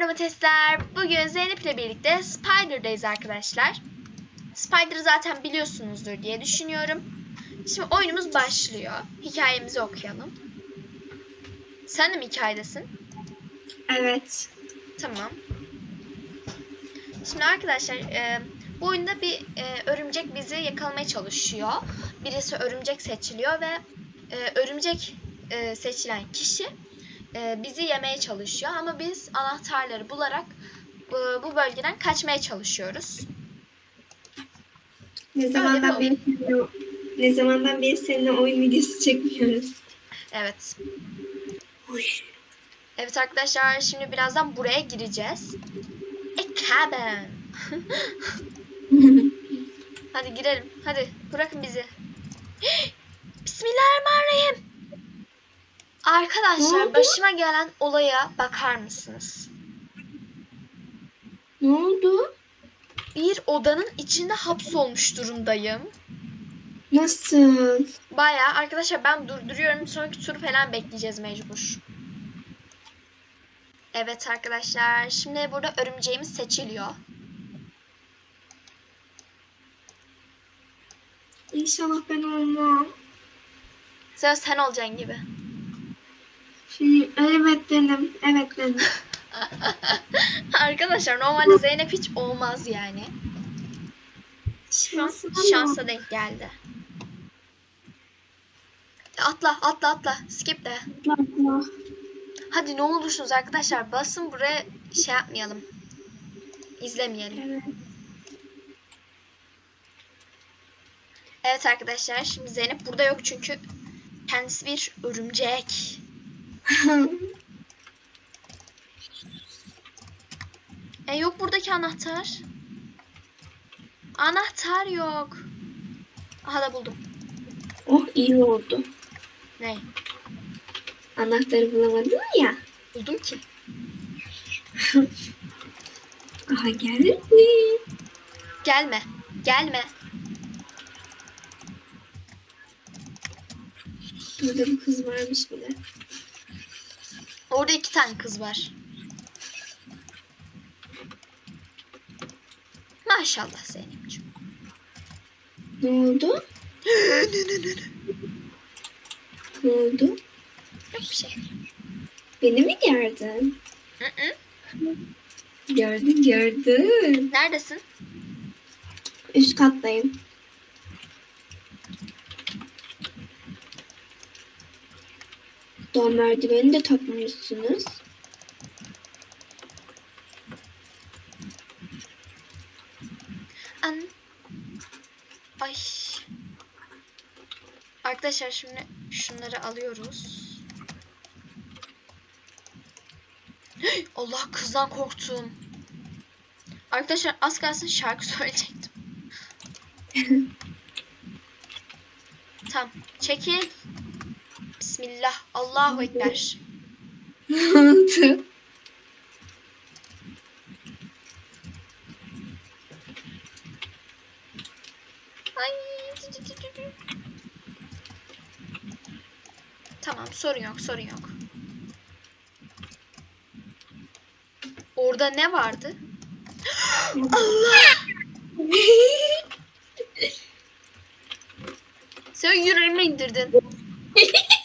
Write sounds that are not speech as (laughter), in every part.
domatesler. Bugün Zeynep ile birlikte Spider'dayız arkadaşlar. Spider'ı zaten biliyorsunuzdur diye düşünüyorum. Şimdi oyunumuz başlıyor. Hikayemizi okuyalım. Sen de mi hikayedesin? Evet. Tamam. Şimdi arkadaşlar e, bu oyunda bir e, örümcek bizi yakalamaya çalışıyor. Birisi örümcek seçiliyor ve e, örümcek e, seçilen kişi e, bizi yemeye çalışıyor. Ama biz anahtarları bularak e, bu bölgeden kaçmaya çalışıyoruz. Ne zamandan beri ne zamandan beri seninle oyun videosu çekmiyoruz. Evet. Oy. Evet arkadaşlar şimdi birazdan buraya gireceğiz. A cabin. (laughs) Hadi girelim. Hadi bırakın bizi. (gasps) Bismillahirrahmanirrahim. Arkadaşlar başıma gelen olaya bakar mısınız? ne oldu? Bir odanın içinde hapsolmuş durumdayım. Nasıl? Baya arkadaşlar ben durduruyorum. Sonraki turu falan bekleyeceğiz mecbur. Evet arkadaşlar. Şimdi burada örümceğimiz seçiliyor. İnşallah ben olmam. Söz sen olacaksın gibi. Şey, evet benim. Evet benim. (laughs) Arkadaşlar normalde Zeynep hiç olmaz yani. Şansıma şansa denk geldi. Atla atla atla. Skip de. Allah. Hadi ne olursunuz arkadaşlar basın buraya şey yapmayalım. İzlemeyelim. Evet. Evet arkadaşlar şimdi Zeynep burada yok çünkü kendisi bir örümcek. E yok buradaki anahtar. Anahtar yok. Aha da buldum. oh iyi oldu. Ne? Anahtarı bulamadın ya. Buldum ki. (laughs) Aha geldi. Gelme. Gelme. Burada bir kız varmış bile. Orada iki tane kız var. Maşallah Zeynep'ciğim. Ne oldu? (gasps) Ne oldu? Yok bir şey. Beni mi gördün? Hı hı. Gördün gördün. Neredesin? Üst kattayım. Daha merdiveni de takmamışsınız. An. Ay. Arkadaşlar şimdi şunları alıyoruz. Allah kızdan korktum. Arkadaşlar az kalsın şarkı (laughs) söyleyecektim. tamam. Çekil. Bismillah. Allahu Ekber. Ay. Tamam sorun yok sorun yok. Orada ne vardı? (gasps) Allah! (laughs) Sen yüreğime indirdin. (laughs)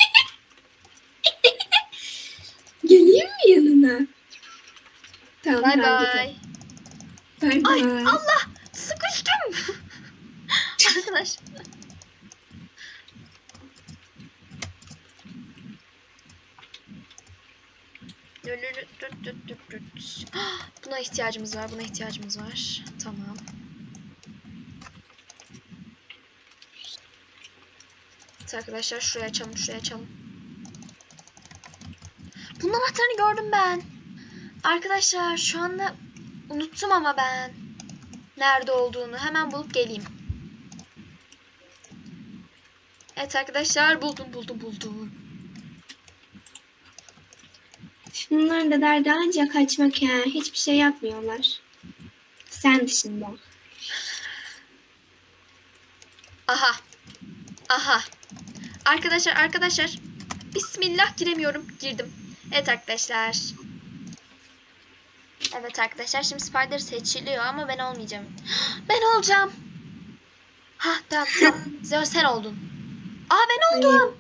Geleyim mi yanına? Tamam Bay hadi bay. Bay Ay. Allah! Sıkıştım. (laughs) Arkadaş. (gasps) Buna ihtiyacımız var, buna ihtiyacımız var. Tamam. Evet arkadaşlar şuraya açalım, şuraya açalım. Bunun anahtarını gördüm ben. Arkadaşlar şu anda unuttum ama ben nerede olduğunu hemen bulup geleyim. Evet arkadaşlar buldum buldum buldum. Şunların da derdi ancak kaçmak ha. Hiçbir şey yapmıyorlar. Sen dışında. Aha. Aha. Arkadaşlar arkadaşlar. Bismillah giremiyorum. Girdim. Evet arkadaşlar. Evet arkadaşlar şimdi Spider seçiliyor ama ben olmayacağım. (gasps) Ben olacağım. Ha tamam. (laughs) Zeo sen oldun. Aa ben oldum.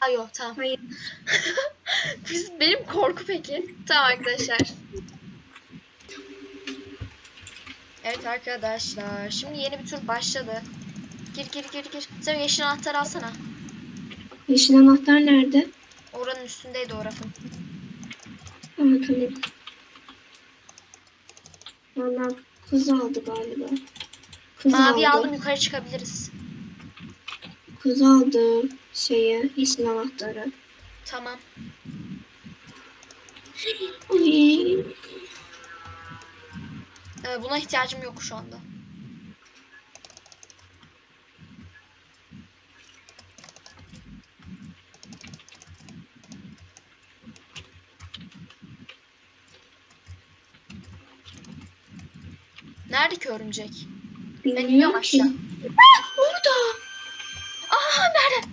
Ay yok tamam. Hayır. (laughs) Biz, benim korku peki. Tamam arkadaşlar. Evet arkadaşlar. Şimdi yeni bir tur başladı. Gir gir gir gir. Sen yeşil anahtarı alsana. Yeşil anahtar nerede? Oranın üstündeydi o rafın. Tamam. Valla kız aldı galiba. Kız Mavi aldı. aldım yukarı çıkabiliriz. Kız aldı şeyi, yeşil anahtarı. Tamam. Ay. Ee, buna ihtiyacım yok şu anda. Nerede ki örümcek? Bilmiyorum iniyorum aşağı. Orada. Aa nerede?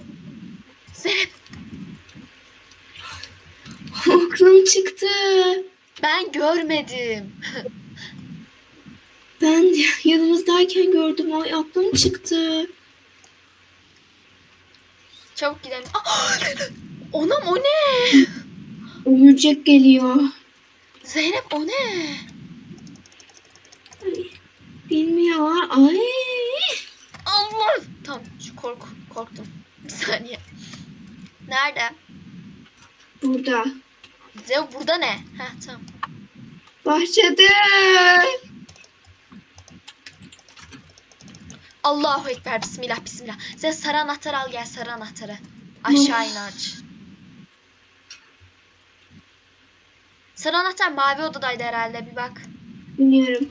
Zeynep Aklım çıktı. ben görmedim. (laughs) Ben yanımızdayken gördüm. Ay aklım çıktı. Çabuk gidelim. (gasps) Aa, Onam o ne? Ömürcek geliyor. Zeynep o ne? Ay, bilmiyor. Ay. Allah! Tamam şu kork korktum. Bir saniye. Nerede? Burada. Zeo burada ne? Heh tamam. Bahçede. Allahu Ekber. Bismillah bismillah. Sen sarı anahtarı al gel sarı anahtarı. Aşağı in aç. Sarı anahtar mavi odadaydı herhalde bir bak. Bilmiyorum.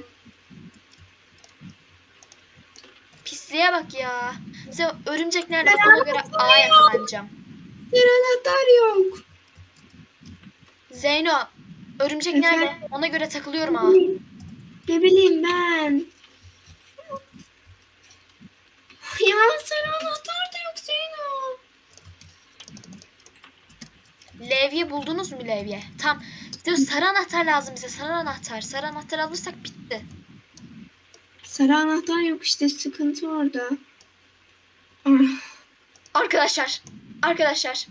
Pisliğe bak ya. Sen örümcek nerede? Ona göre A yakalanacağım. Bir anahtar yok. Zeyno örümcek Efendim? nerede? Ona göre takılıyorum ha. Ne bileyim ben. Ya sarı anahtar da yok Zeyno. Levye buldunuz mu levye? Tam. Sarı anahtar lazım bize. Sarı anahtar. Sarı anahtar alırsak bitti. Sarı anahtar yok işte sıkıntı orada. Arkadaşlar. Arkadaşlar.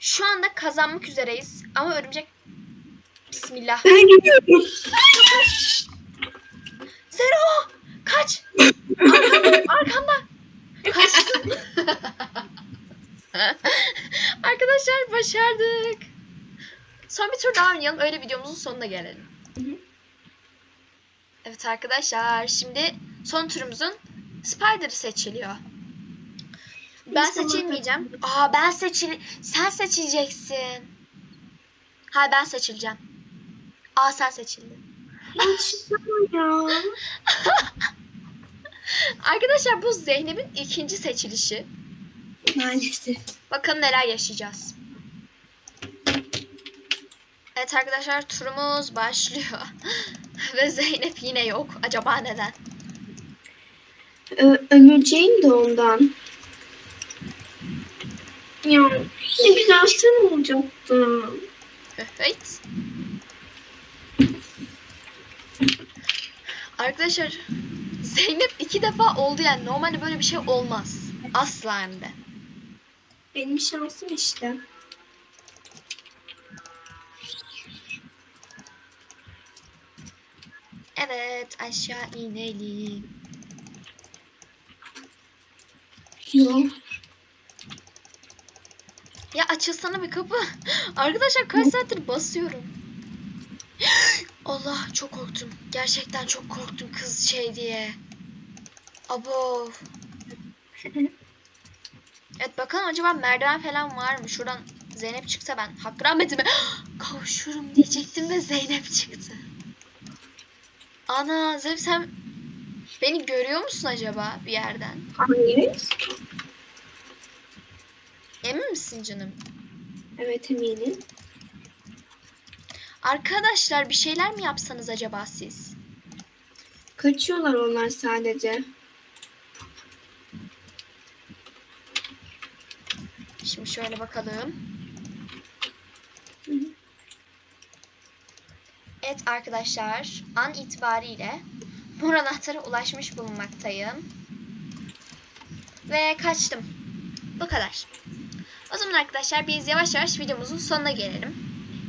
Şu anda kazanmak üzereyiz. Ama örümcek... Bismillah. Ben gidiyorum. Zero! Kaç! Arkanda! Arkanda! Kaçtım. Arkadaşlar başardık. Son bir tur daha oynayalım. Öyle videomuzun sonuna gelelim. Evet arkadaşlar. Şimdi son turumuzun Spider seçiliyor. Ben seçilmeyeceğim. Aa ben seçil... Sen seçileceksin. Ha ben seçileceğim. Aa sen seçildin. (laughs) Arkadaşlar bu Zeynep'in ikinci seçilişi. Maalesef. Bakalım neler yaşayacağız. Evet arkadaşlar turumuz başlıyor. (laughs) Ve Zeynep yine yok. Acaba neden? Ö- ömürceğim de ondan. Ya ne güzel sen olacaktın. Evet. Arkadaşlar Zeynep iki defa oldu yani. Normalde böyle bir şey olmaz. Asla hem de. Benim şansım işte. Evet aşağı inelim. Yok. Ya açılsana bir kapı. (laughs) Arkadaşlar kaç saattir basıyorum. (gasps) Allah çok korktum. Gerçekten çok korktum kız şey diye. Abo. (laughs) Evet bakalım acaba merdiven falan var mı? Şuradan Zeynep çıksa ben hakkı rahmetime (gasps) kavuşurum diyecektim ve Zeynep çıktı. Ana Zeynep sen beni görüyor musun acaba bir yerden? Hayır. Emin misin canım? Evet eminim. Arkadaşlar bir şeyler mi yapsanız acaba siz? Kaçıyorlar onlar sadece. Şimdi şöyle bakalım. Hı hı. Evet arkadaşlar an itibariyle mor anahtara ulaşmış bulunmaktayım. Ve kaçtım. Bu kadar. O zaman arkadaşlar biz yavaş yavaş videomuzun sonuna gelelim.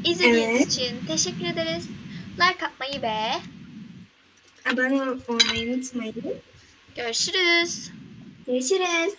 İzlediğiniz Evet. için teşekkür ederiz. Like atmayı ve Abone olmayı unutmayın. görüşürüz. Görüşürüz.